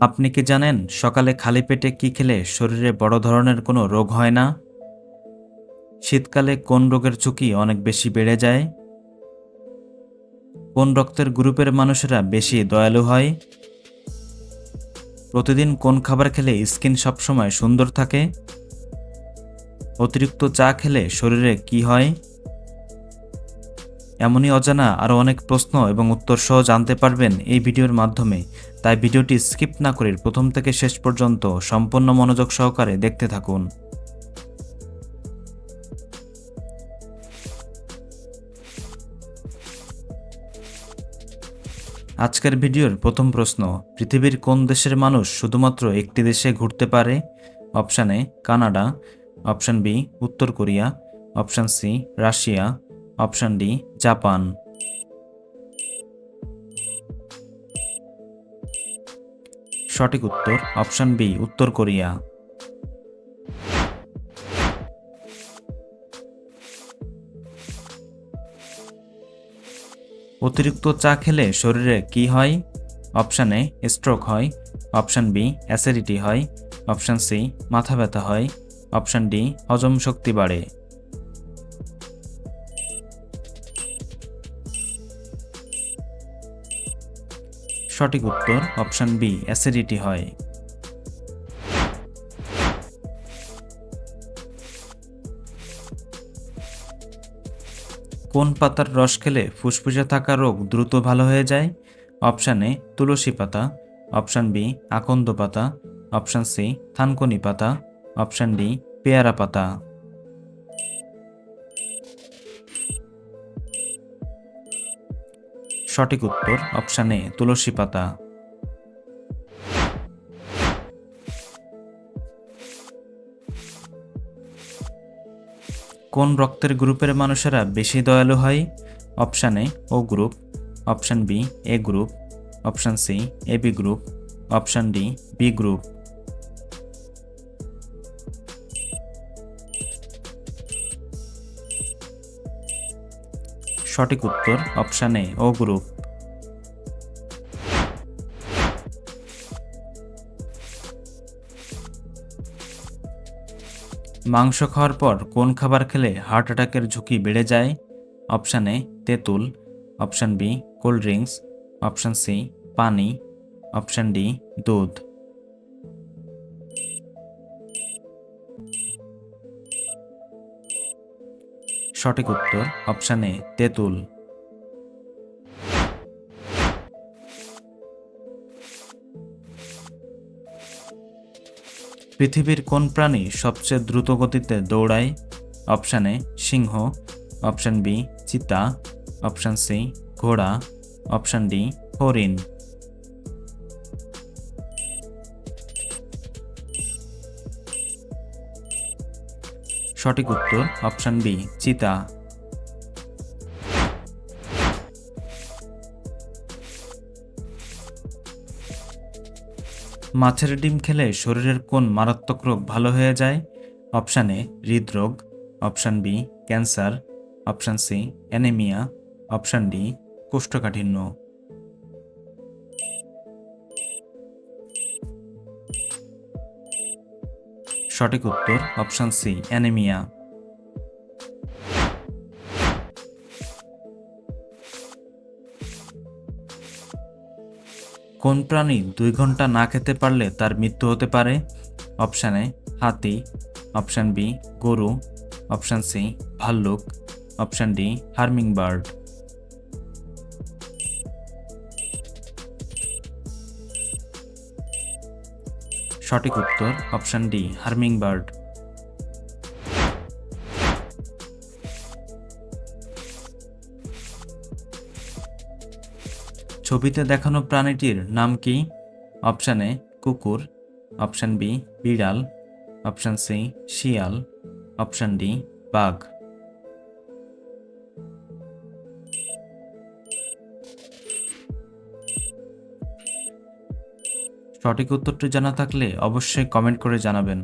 আপনি কি জানেন সকালে খালি পেটে কি খেলে শরীরে বড় ধরনের কোনো রোগ হয় না? শীতকালে কোন রোগের ঝুঁকি অনেক বেশি বেড়ে যায়? কোন রক্তের গ্রুপের মানুষেরা বেশি দয়ালু হয়? প্রতিদিন কোন খাবার খেলে স্কিন সবসময় সুন্দর থাকে? অতিরিক্ত চা খেলে শরীরে কি হয়? এমনই অজানা আরও অনেক প্রশ্ন এবং উত্তর সহ জানতে পারবেন এই ভিডিওর মাধ্যমে। তাই ভিডিওটি স্কিপ না করে প্রথম থেকে শেষ পর্যন্ত সম্পূর্ণ মনোযোগ সহকারে দেখতে থাকুন। আজকের ভিডিওর প্রথম প্রশ্ন, পৃথিবীর কোন দেশের মানুষ শুধুমাত্র একটি দেশে ঘুরতে পারে? Option A, Canada. Option B, উত্তর Korea. Option C, Russia. Option D, Japan. সঠিক উত্তর, অপশান বি, উত্তর কোরিয়া। অতিরিক্ত চা খেলে শরীরে কি হয়? অপশান এ, স্ট্রোক হয়। অপশান বি, অ্যাসিডিটি হয়। অপশান সি, মাথা ব্যথা হয়। অপশান ডি, হজম শক্তি বাড়ে। সঠিক উত্তর অপশান বি, অ্যাসিডিটি হয়। কোন পাতার রস খেলে ফুসফুসে থাকা রোগ দ্রুত ভালো হয়ে যায়? অপশান এ, তুলসী পাতা। অপশান বি, আকন্দ পাতা। অপশান সি, থানকনি পাতা। অপশান ডি, পেয়ারা পাতা। সঠিক উত্তর, অপশান এ, তুলসী পাতা। কোন রক্তের গ্রুপের মানুষেরা বেশি দয়ালু হয়? Option A, O group. Option B, A group. Option C, A B group. Option D, B group. সঠিক উত্তর অপশান এ ও গ্রুপ। মাংস খাওয়ার পর কোন খাবার খেলে হার্ট অ্যাটাকের ঝুঁকি বেড়ে যায়? অপশান এ তেঁতুল, option B cold drinks, option C পানি, অপশান ডি দুধ। সঠিক উত্তর, অপশান এ, তেঁতুল। পৃথিবীর কোন প্রাণী সবচেয়ে দ্রুত গতিতে দৌড়ায়? অপশান এ, সিংহ। অপশান বি, চিতা। অপশান সি, ঘোড়া। অপশান ডি, হরিণ। সঠিক উত্তর অপশান বি চিতা। মাছের ডিম খেলে শরীরের কোন মারাত্মক রোগ ভালো হয়ে যায়? অপশান এ হৃদরোগ। Option B cancer. Option C anaemia option D কোষ্ঠকাঠিন্য। সঠিক উত্তর অপশান সি অ্যানেমিয়া কোন প্রাণী দুই ঘণ্টা না খেতে পারলে তার মৃত্যু হতে পারে? অপশান এ হাতি। অপশান বি গরু। অপশান সি ভাল্লুক। অপশান ডি হার্মিং বার্ড সঠিক উত্তর, অপশান ডি হার্মিং বার্ড ছবিতে দেখানো প্রাণীটির নাম কি? অপশান এ, কুকুর। অপশান বি, বিড়াল। অপশান সি, শিয়াল। অপশান ডি, বাঘ। সঠিক উত্তরটি জানা থাকলে অবশ্যই কমেন্ট করে জানাবেন।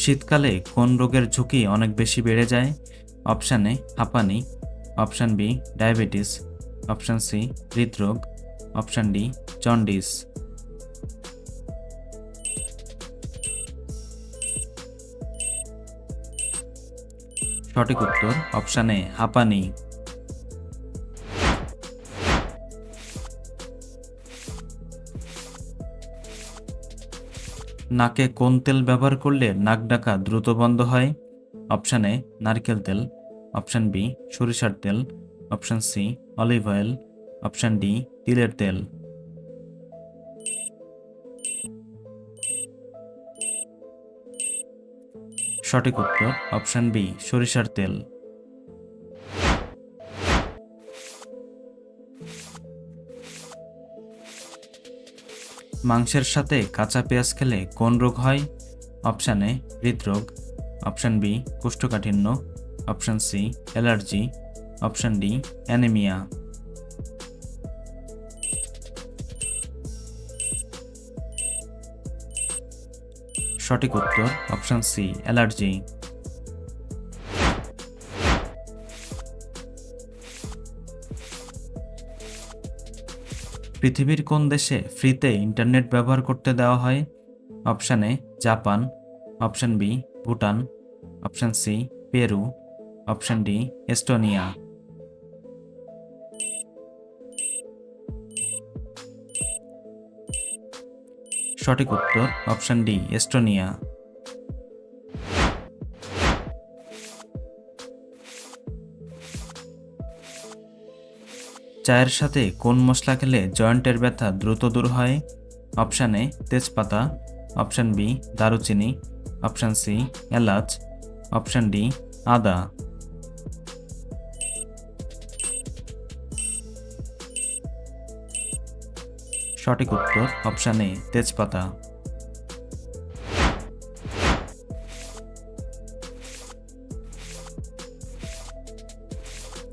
শীতকালে কোন রোগের ঝুঁকি অনেক বেশি বেড়ে যায়? অপশান এ হাঁপানি। Option B diabetes option C হৃদরোগ। অপশান ডি জন্ডিস সঠিক উত্তর অপশান এ হাঁপানি। নাকে কোন তেল ব্যবহার করলে নাক ডাকা দ্রুত বন্ধ হয়? অপশান এ নারকেল তেল। অপশান বি সরিষার তেল। Option C olive oil option D তিলের তেল। সঠিক উত্তর, অপশান বি, সরিষার তেল। মাংসের সাথে কাঁচা পেঁয়াজ খেলে কোন রোগ হয়? অপশান এ, হৃদরোগ। অপশান বি, কোষ্ঠকাঠিন্য। Option C, allergy. Option D, anaemia. সঠিক উত্তর অপশান সি অ্যালার্জি পৃথিবীর কোন দেশে ফ্রিতে ইন্টারনেট ব্যবহার করতে দেওয়া হয়? Option A Japan option B Bhutan option C Peru option D Estonia সঠিক উত্তর, অপশান ডি, এস্টোনিয়া। চায়ের সাথে কোন মশলা খেলে জয়েন্টের ব্যথা দ্রুত দূর হয়? অপশান এ, তেজপাতা। অপশান বি, দারুচিনি। অপশান সি, এলাচ। অপশান ডি, আদা। সঠিক উত্তর অপশান এ, তেজপাতা।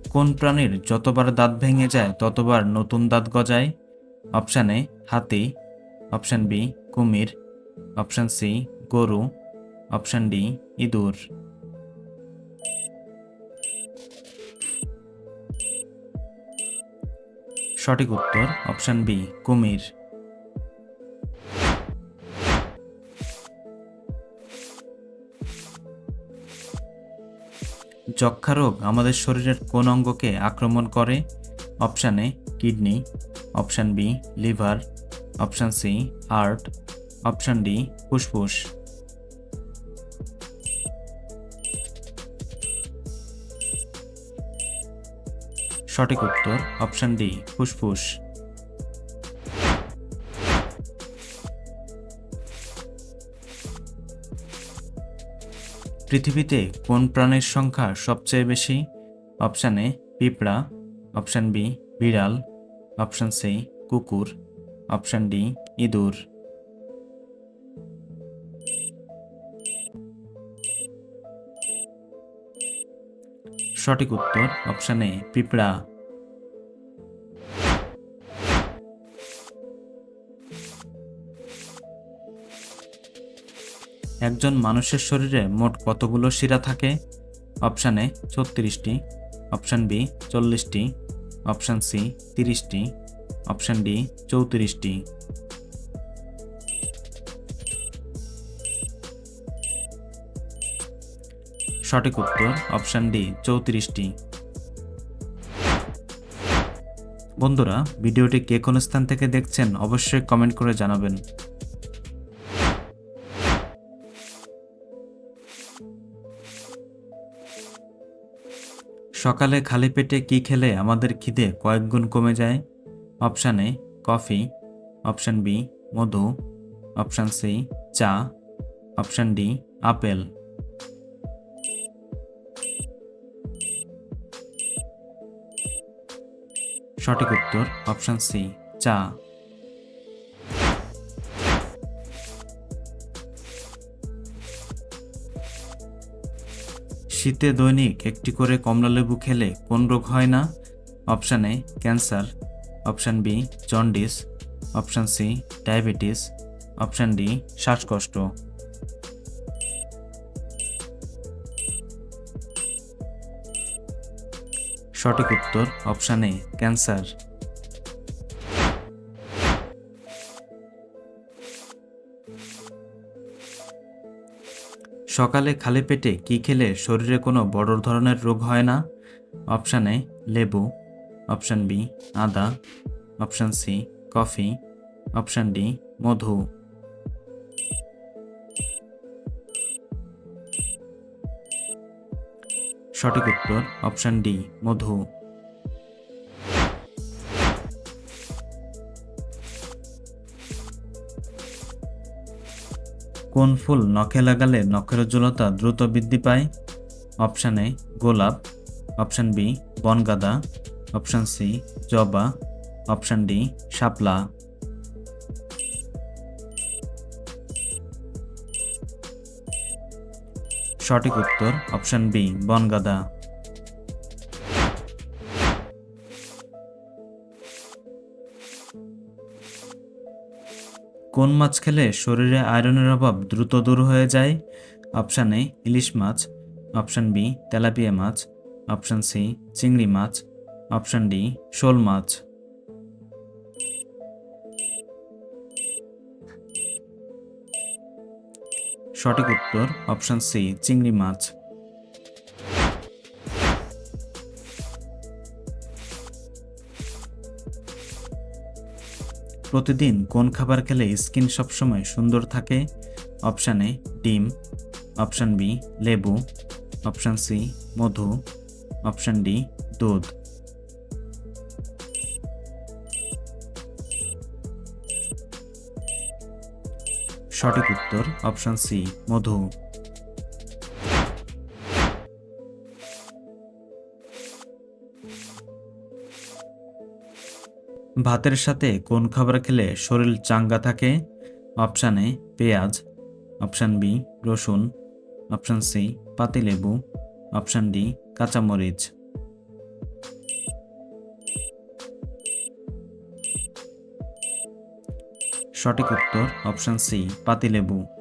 কোন প্রাণীর যতবার দাঁত ভেঙে যায়, ততবার নতুন দাঁত গজায়? অপশান এ, হাতি। অপশান বি, কুমির। অপশান সি, গরু। অপশান ডি, ইঁদুর। সঠিক উত্তর, অপশান বি, কুমির। যক্ষা রোগ আমাদের শরীরের কোন অঙ্গকে আক্রমণ করে? Option A, kidney. Option B, liver. Option C, heart. Option D, ফুসফুস। সঠিক উত্তর অপশান ডি ফুসফুস। পৃথিবীতে কোন প্রাণীর সংখ্যা সবচেয়ে বেশি? অপশান এ পিঁপড়া। অপশান বি বিড়াল। অপশান সি কুকুর। অপশান ডি ইঁদুর। সঠিক উত্তর অপশান এ পিঁপড়া। একজন মানুষের শরীরে মোট কতগুলো শিরা থাকে? অপশান এ, ছত্রিশটি। অপশান বি, চল্লিশটি। অপশান সি, তিরিশটি। অপশান ডি, চৌত্রিশটি। সঠিক উত্তর, অপশান ডি, চৌত্রিশটি। বন্ধুরা, ভিডিওটি কে কোন স্থান থেকে দেখছেন অবশ্যই কমেন্ট করে জানাবেন। সকালে খালি পেটে কি খেলে আমাদের খিদে কয়েক গুণ কমে যায়? Option A, coffee. Option B, Madhu. Option C, চা। Option D, apple. সঠিক উত্তর, অপশান সি, চা। শীতে দৈনিক একটি করে কমলালেবু খেলে কোন রোগ হয় না? Option A, cancer. Option B, jaundice. Option C, diabetes. Option D, শ্বাসকষ্ট। সঠিক উত্তর অপশান এ, ক্যান্সার। সকালে খালি পেটে কি খেলে শরীরে কোনো বড় ধরনের রোগ হয় না? অপশান এ, লেবু। অপশান বি, আদা। Option C, coffee. Option D, মধু। সঠিক উত্তর, অপশান ডি, মধু। কোন ফুল নখে লাগালে নখের উজ্জ্বলতা দ্রুত বৃদ্ধি পায়? অপশান এ, গোলাপ। অপশান বি, বনগাদা। অপশান সি, জবা। অপশান ডি, শাপলা। সঠিক উত্তর অপশান বি, বনগাদা। কোন মাছ খেলে শরীরে আয়রনের অভাব দ্রুত দূর হয়ে যায়? অপশান এ, ইলিশ মাছ। অপশান বি, তেলাপিয়া মাছ। অপশান সি, চিংড়ি মাছ। অপশান ডি, শোল মাছ। সঠিক উত্তর, অপশান সি, চিংড়ি মাছ। প্রতিদিন কোন খাবার খেলে স্কিন সবসময় সুন্দর থাকে? অপশান এ, ডিম। অপশান বি, লেবু। অপশান সি, মধু। অপশান ডি, দুধ। সঠিক উত্তর, অপশান সি, মধু। ভাতের সাথে কোন খাবার খেলে শরীর চাঙ্গা থাকে? অপশান এ, পেঁয়াজ। অপশান বি, রসুন। অপশান সি, পাতিলেবু। অপশান ডি, কাঁচামরিচ। সঠিক উত্তর অপশান সি, পাতিলেবু।